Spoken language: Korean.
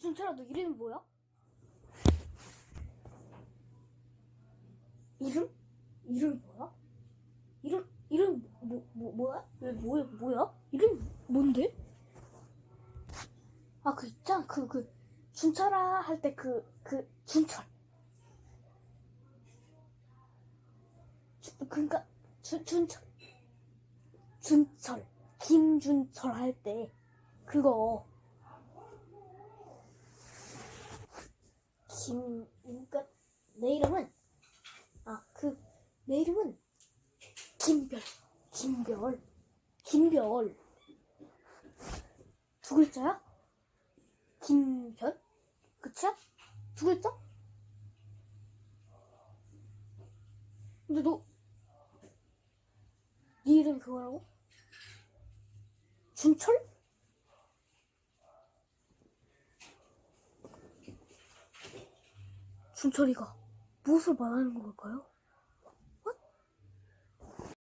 준철아 너 이름이 뭐야? 이름? 이름 뭐야? 이름 이름 뭐, 뭐 뭐야? 왜 뭐야 뭐야? 이름 뭔데? 아 그 있잖아 그 그 준철아 할 때 그 그 준철 주, 그러니까 준 준철 준철 김준철 할 때 그거 김 그러니까 내 이름은 아 그 내 이름은 김별 김별 김별 두 글자야? 김별? 그치야? 두 글자? 근데 너, 네 이름 그거라고? 준철? 준철이가 무엇을 말하는 걸까요?